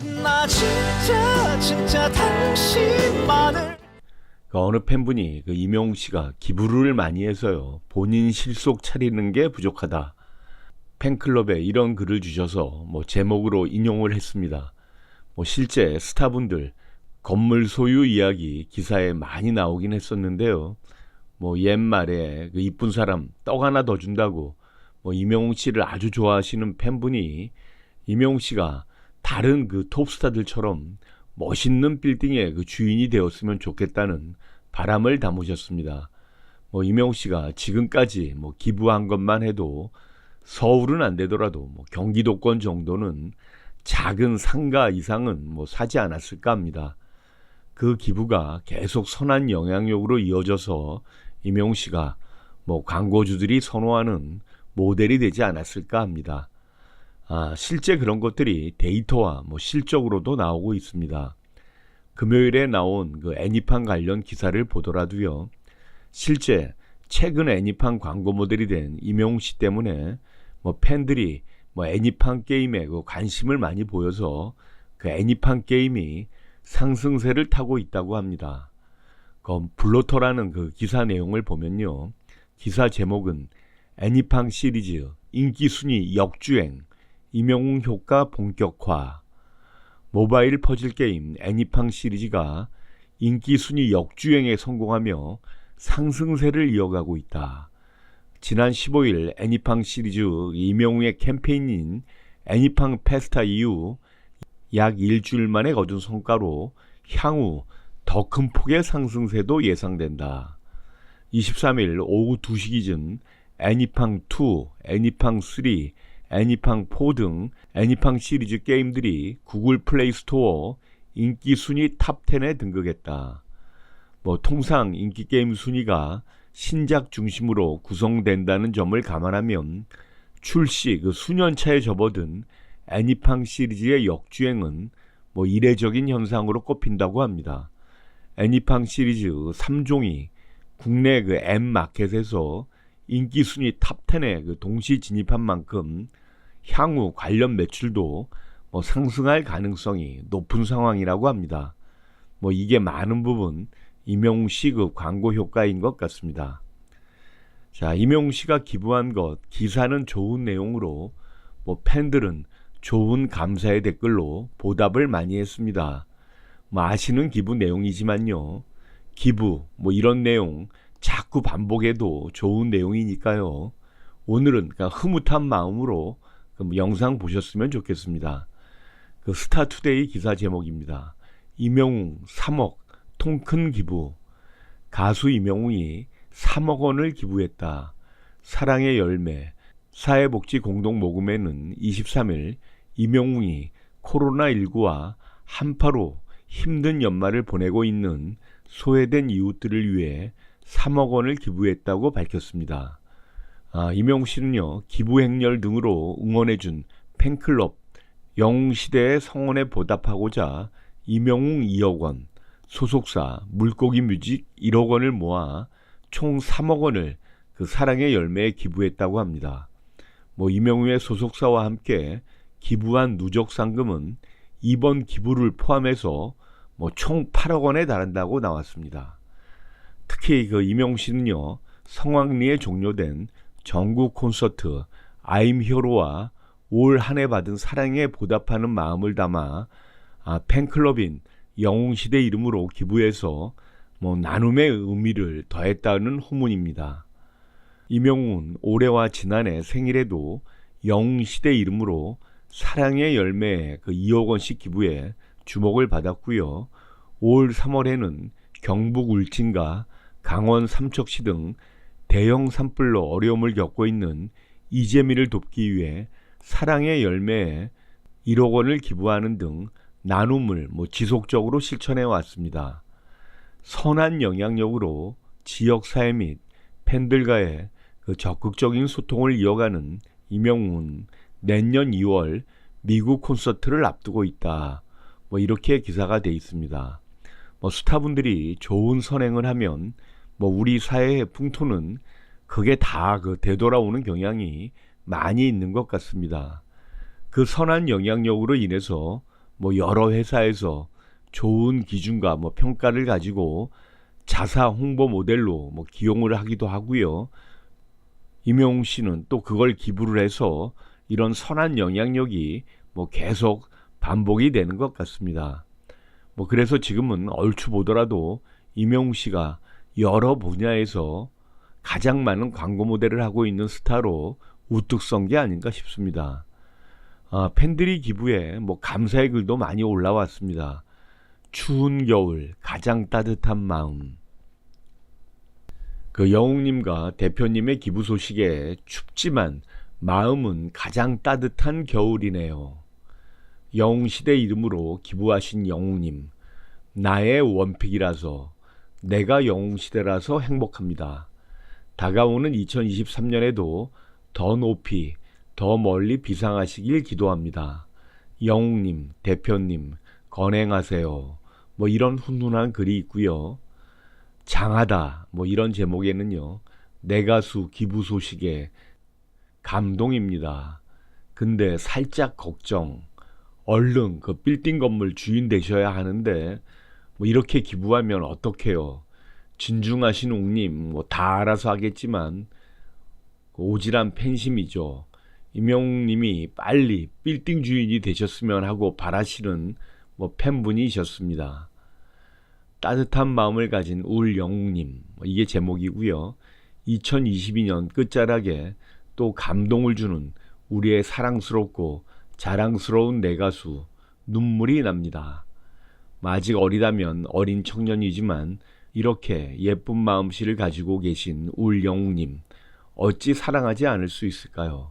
나 진짜 진짜 당신만을 그 어느 팬분이 그 이명웅 씨가 기부를 많이 해서요 본인 실속 차리는 게 부족하다 팬클럽에 이런 글을 주셔서 뭐 제목으로 인용을 했습니다. 뭐 실제 스타분들 건물 소유 이야기 기사에 많이 나오긴 했었는데요. 뭐 옛말에 그 이쁜 사람 떡 하나 더 준다고 뭐 이명웅 씨를 아주 좋아하시는 팬분이 이명웅 씨가 다른 그 톱스타들처럼 멋있는 빌딩의 그 주인이 되었으면 좋겠다는 바람을 담으셨습니다. 뭐 이명웅 씨가 지금까지 뭐 기부한 것만 해도 서울은 안 되더라도 뭐 경기도권 정도는 작은 상가 이상은 뭐 사지 않았을까 합니다. 그 기부가 계속 선한 영향력으로 이어져서 임용 씨가 뭐 광고주들이 선호하는 모델이 되지 않았을까 합니다. 아, 실제 그런 것들이 데이터와 뭐 실적으로도 나오고 있습니다. 금요일에 나온 그 애니팡 관련 기사를 보더라도요. 실제 최근 애니팡 광고 모델이 된 임용 씨 때문에 뭐 팬들이 뭐 애니팡 게임에 그 관심을 많이 보여서 그 애니팡 게임이 상승세를 타고 있다고 합니다. 그 블로터라는 그 기사 내용을 보면요. 기사 제목은 애니팡 시리즈 인기 순위 역주행 임영웅 효과 본격화 모바일 퍼즐 게임 애니팡 시리즈가 인기 순위 역주행에 성공하며 상승세를 이어가고 있다. 지난 15일 애니팡 시리즈 이명웅의 캠페인인 애니팡 페스타 이후 약 일주일 만에 거둔 성과로 향후 더 큰 폭의 상승세도 예상된다. 23일 오후 2시 기준 애니팡 2, 애니팡 3, 애니팡 4 등 애니팡 시리즈 게임들이 구글 플레이 스토어 인기 순위 탑 10에 등극했다. 뭐 통상 인기 게임 순위가 신작 중심으로 구성된다는 점을 감안하면 출시 그 수년 차에 접어든 애니팡 시리즈의 역주행은 뭐 이례적인 현상으로 꼽힌다고 합니다. 애니팡 시리즈 3종이 국내 그 M 마켓에서 인기 순위 탑 10에 그 동시 진입한 만큼 향후 관련 매출도 뭐 상승할 가능성이 높은 상황이라고 합니다. 뭐 이게 많은 부분 임영웅 씨그 광고 효과인 것 같습니다. 자, 임영웅 씨가 기부한 것 기사는 좋은 내용으로 뭐 팬들은 좋은 감사의 댓글로 보답을 많이 했습니다. 뭐 아시는 기부 내용이지만요. 기부 뭐 이런 내용 자꾸 반복해도 좋은 내용이니까요. 오늘은 그냥 흐뭇한 마음으로 그 영상 보셨으면 좋겠습니다. 그 스타투데이 기사 제목입니다. 임영웅 3억 통큰 기부. 가수 임영웅이 3억 원을 기부했다. 사랑의 열매. 사회복지 공동 모금회는 23일 임영웅이 코로나19와 한파로 힘든 연말을 보내고 있는 소외된 이웃들을 위해 3억 원을 기부했다고 밝혔습니다. 아, 임영웅 씨는요, 기부 행렬 등으로 응원해준 팬클럽 영웅시대의 성원에 보답하고자 임영웅 2억 원, 소속사 물고기 뮤직 1억 원을 모아 총 3억 원을 그 사랑의 열매에 기부했다고 합니다. 뭐 임영웅의 소속사와 함께 기부한 누적 상금은 이번 기부를 포함해서 뭐 총 8억 원에 달한다고 나왔습니다. 특히 그 임영웅 씨는요 성황리에 종료된 전국 콘서트 아임 히어로와 올 한 해 받은 사랑에 보답하는 마음을 담아 아, 팬클럽인 영웅시대 이름으로 기부해서 뭐 나눔의 의미를 더했다는 후문입니다. 이명훈 올해와 지난해 생일에도 영웅시대 이름으로 사랑의 열매 그 2억 원씩 기부해 주목을 받았고요. 올 3월에는 경북 울진과 강원 삼척시 등 대형 산불로 어려움을 겪고 있는 이재민을 돕기 위해 사랑의 열매에 1억 원을 기부하는 등 나눔을 뭐 지속적으로 실천해 왔습니다. 선한 영향력으로 지역 사회 및 팬들과의 그 적극적인 소통을 이어가는 이명훈 내년 2월 미국 콘서트를 앞두고 있다. 뭐 이렇게 기사가 돼 있습니다. 뭐 스타분들이 좋은 선행을 하면 뭐 우리 사회의 풍토는 그게 다 그 되돌아오는 경향이 많이 있는 것 같습니다. 그 선한 영향력으로 인해서 뭐 여러 회사에서 좋은 기준과 뭐 평가를 가지고 자사 홍보 모델로 뭐 기용을 하기도 하고요. 임영웅 씨는 또 그걸 기부를 해서 이런 선한 영향력이 뭐 계속 반복이 되는 것 같습니다. 뭐 그래서 지금은 얼추 보더라도 임영웅 씨가 여러 분야에서 가장 많은 광고 모델을 하고 있는 스타로 우뚝 선 게 아닌가 싶습니다. 아, 팬들이 기부에 뭐 감사의 글도 많이 올라왔습니다. 추운 겨울 가장 따뜻한 마음. 그 영웅님과 대표님의 기부 소식에 춥지만 마음은 가장 따뜻한 겨울이네요. 영웅시대 이름으로 기부하신 영웅님. 나의 원픽이라서 내가 영웅 시대라서 행복합니다. 다가오는 2023년에도 더 높이 더 멀리 비상하시길 기도합니다. 영웅님, 대표님, 건행하세요. 뭐 이런 훈훈한 글이 있고요. 장하다 뭐 이런 제목에는요. 내 가수 기부 소식에 감동입니다. 근데 살짝 걱정. 얼른 그 빌딩 건물 주인 되셔야 하는데 뭐 이렇게 기부하면 어떡해요. 진중하신 웅님 뭐 다 알아서 하겠지만 그 오지랖 팬심이죠. 임영웅님이 빨리 빌딩 주인이 되셨으면 하고 바라시는 뭐 팬분이셨습니다. 따뜻한 마음을 가진 울 영웅님 뭐 이게 제목이고요. 2022년 끝자락에 또 감동을 주는 우리의 사랑스럽고 자랑스러운 내 가수 눈물이 납니다. 아직 어리다면 어린 청년이지만 이렇게 예쁜 마음씨를 가지고 계신 울 영웅님 어찌 사랑하지 않을 수 있을까요?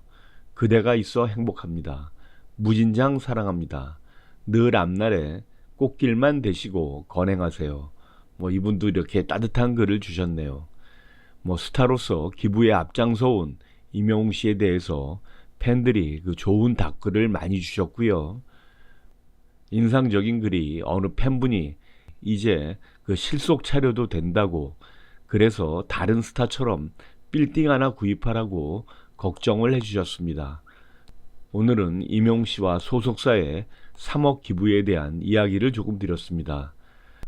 그대가 있어 행복합니다. 무진장 사랑합니다. 늘 앞날에 꽃길만 되시고 건행하세요. 뭐 이분도 이렇게 따뜻한 글을 주셨네요. 뭐 스타로서 기부에 앞장서 온 임영웅 씨에 대해서 팬들이 그 좋은 답글을 많이 주셨고요. 인상적인 글이 어느 팬분이 이제 그 실속 차려도 된다고 그래서 다른 스타처럼 빌딩 하나 구입하라고 걱정을 해주셨습니다. 오늘은 임용 씨와 소속사의 3억 기부에 대한 이야기를 조금 드렸습니다.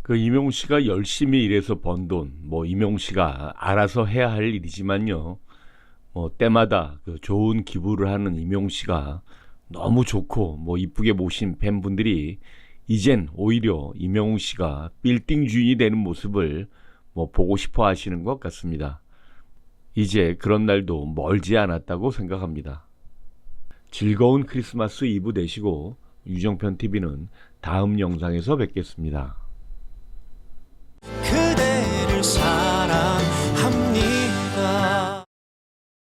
그 임용 씨가 열심히 일해서 번 돈, 뭐 임용 씨가 알아서 해야 할 일이지만요. 뭐 때마다 그 좋은 기부를 하는 임용 씨가 너무 좋고 뭐 이쁘게 모신 팬분들이 이젠 오히려 임영웅 씨가 빌딩 주인이 되는 모습을 뭐 보고 싶어 하시는 것 같습니다. 이제 그런 날도 멀지 않았다고 생각합니다. 즐거운 크리스마스 이브 되시고 유정편 TV는 다음 영상에서 뵙겠습니다.